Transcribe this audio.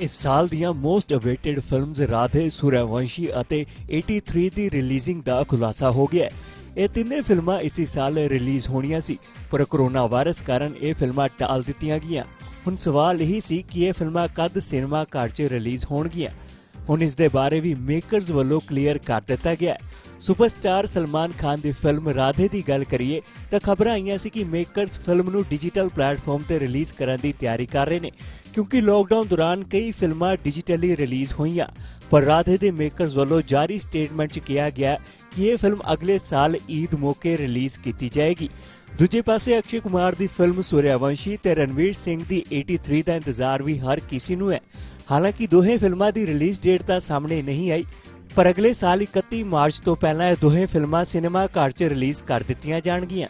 ਇਸ ਸਾਲ ਦੀਆਂ most awaited films Radhe, Sooryavanshi ਅਤੇ 83 ਦੀ ਰਿਲੀਜ਼ਿੰਗ ਦਾ ਖੁਲਾਸਾ ਹੋ ਗਿਆ ਇਹ ਤਿੰਨੇ ਫਿਲਮਾਂ ਇਸੇ ਸਾਲ ਰਿਲੀਜ਼ ਹੋਣੀਆਂ ਸੀ, ਪਰ ਕੋਰੋਨਾ ਵਾਇਰਸ ਕਾਰਨ ਇਹ ਫਿਲਮਾਂ ਟਾਲ ਦਿੱਤੀਆਂ ਗਈਆਂ। ਹੁਣ ਸਵਾਲ ਇਹ ਸੀ ਕਿ ਇਹ ਫਿਲਮਾਂ ਕਦ ਸਿਨੇਮਾ ਘਰ 'ਚ ਰਿਲੀਜ਼ ਹੋਣਗੀਆਂ? ਹੁਣ ਇਸ ਦੇ ਬਾਰੇ ਵੀ ਮੇਕਰਜ਼ ਵੱਲੋਂ ਕਲੀਅਰ ਕਰ ਦਿੱਤਾ ਗਿਆ ਹੈ। ਸੁਪਰਸਟਾਰ ਸਲਮਾਨ ਖਾਨ ਦੀ ਫਿਲਮ ਰਾਧੇ ਦੀ ਗੱਲ ਕਰੀਏ, ਤਾਂ ਖਬਰਾਂ ਆਈਆਂ ਸੀ ਕਿ ਮੇਕਰਜ਼ ਫਿਲਮ ਨੂੰ ਡਿਜੀਟਲ ਪਲੇਟਫਾਰਮ ਤੇ ਰਿਲੀਜ਼ ਕਰਨ ਦੀ ਤਿਆਰੀ ਕਰ ਰਹੇ ਨੇ, ਕਿਉਂਕਿ ਲੋਕਡਾਊਨ ਦੌਰਾਨ ਕਈ ਫਿਲਮਾਂ ਡਿਜੀਟਲੀ ਰਿਲੀਜ਼ ਹੋਈਆਂ। ਪਰ ਰਾਧੇ ਦੇ ਮੇਕਰਜ਼ ਵੱਲੋਂ ਜਾਰੀ ਸਟੇਟਮੈਂਟ 'ਚ ਕਿਹਾ ਗਿਆ ਕਿ ਇਹ ਫਿਲਮ ਅਗਲੇ ਸਾਲ ਈਦ ਮੌਕੇ ਰਿਲੀਜ਼ ਕੀਤੀ ਜਾਏਗੀ। ਦੂਜੇ ਪਾਸੇ ਅਕਸ਼ੇ ਕੁਮਾਰ ਦੀ ਫਿਲਮ ਸੂਰਿਆਵੰਸ਼ੀ ਤੇ ਰਣਵੀਰ ਸਿੰਘ ਦੀ 83 ਦਾ ਇੰਤਜ਼ਾਰ ਵੀ ਹਰ ਕਿਸੇ ਨੂੰ ਹੈ। ਹਾਲਾਂਕਿ ਦੋਹੇ ਫਿਲਮਾਂ ਦੀ ਰਿਲੀਜ਼ ਡੇਟ ਤਾਂ ਸਾਹਮਣੇ ਨਹੀਂ ਆਈ, ਪਰ ਅਗਲੇ ਸਾਲ 31 ਮਾਰਚ ਤੋਂ ਪਹਿਲਾਂ ਇਹ ਦੋਹੇ ਫਿਲਮਾਂ ਸਿਨੇਮਾ ਘਰ 'ਚ ਰਿਲੀਜ਼ ਕਰ ਦਿੱਤੀਆਂ ਜਾਣਗੀਆਂ।